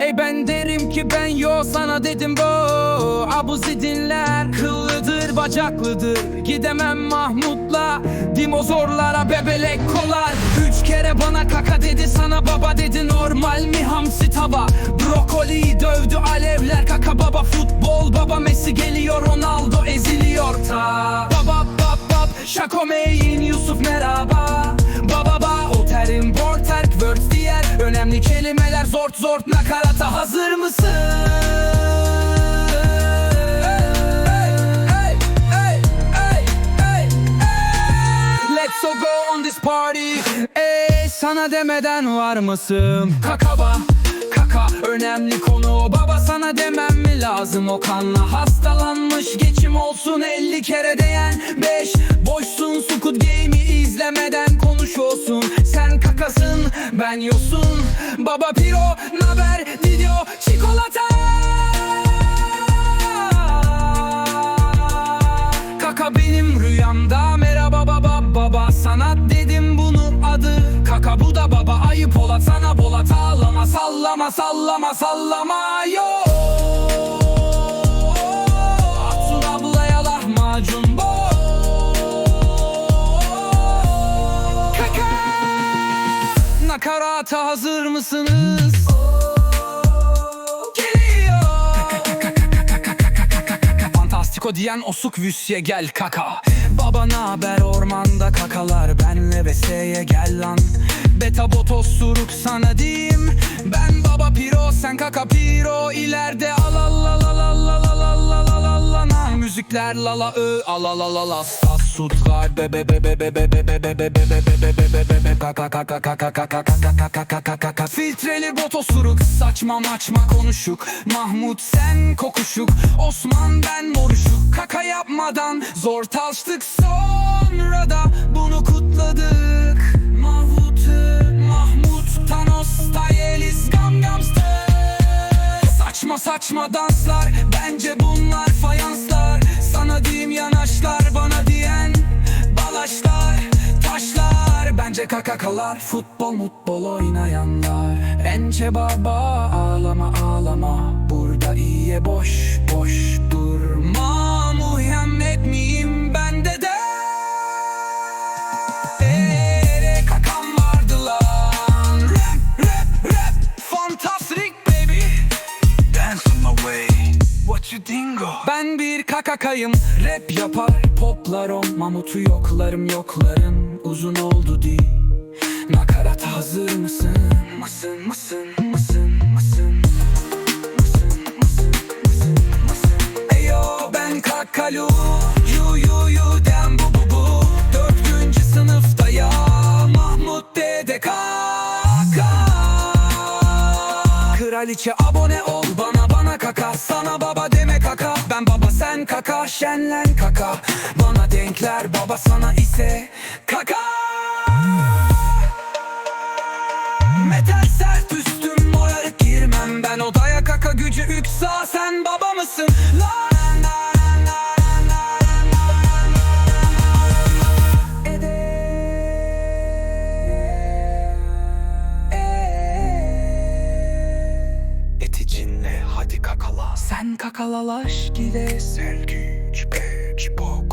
Ey ben derim ki ben yo sana dedim bu. Abuzi dinler Kıllıdır bacaklıdır. Gidemem Mahmut'la Dimozorlara bebelek kolar. Üç kere bana kaka dedi sana baba dedi. Normal mi hamsi tava Brokoliyi dövdü alevler Kaka baba. Futbol baba Messi geliyor Ronaldo eziliyor. Ta Baba bab bab Şako zort zort nakarata hazır mısın? Hey. Let's all go on this party Ey sana demeden var mısın? Kakaba Kaka önemli konu baba sana demem mi lazım o kanla hastalanmış geçim olsun 50 kere değen 5 boşsun Squid Game'i izlemeden sen kakasın ben yosun baba piro naber video çikolata. Kaka benim rüyamda merhaba baba baba sanat dedim bunun adı. Kaka bu da baba ayıp ola sana bolat ağlama sallama sallama sallama yo Nakarata hazır mısınız? Geliyor Fantastiko diyen osuk vüsye gel kaka Baba naber ormanda kakalar Benle veseye gel lan Beta botos suruk sana diyeyim Ben baba piro sen kaka piro ileride al al al al al al al al al al al al na Müzikler lala ö al al al al al Stas sutlar be be be be be be be be be be be be be be Filtreli bot osuruk Saçma maçma konuşuk. Mahmut sen kokuşuk Osman ben moruşuk. Kaka yapmadan zor taştık. Sonra da bunu kutladık. Mahmut'u Mahmut Thanos Tayelis Gamgamster Saçma saçma danslar Kakakalar Futbol mutbol oynayanlar. Ence baba ağlama ağlama. Burada iyiye boş boş durma. Muhammed miyim bende de Eee kakam vardı lan. Rap rap rap. Fantastic baby? Ben bir kakakayım. Rap yapar poplar o. Mamutu yoklarım yoklarım Uzun oldu di kakalu Yu yu yu dem bu bu bu. Dördüncü sınıfta ya Mahmut dede kaka. Kraliçe abone ol bana bana kaka. Sana baba deme kaka. Ben baba sen kaka. Şenlen kaka. Bana denkler baba sana ise kaka kakalaş gide Sen güç beç bok.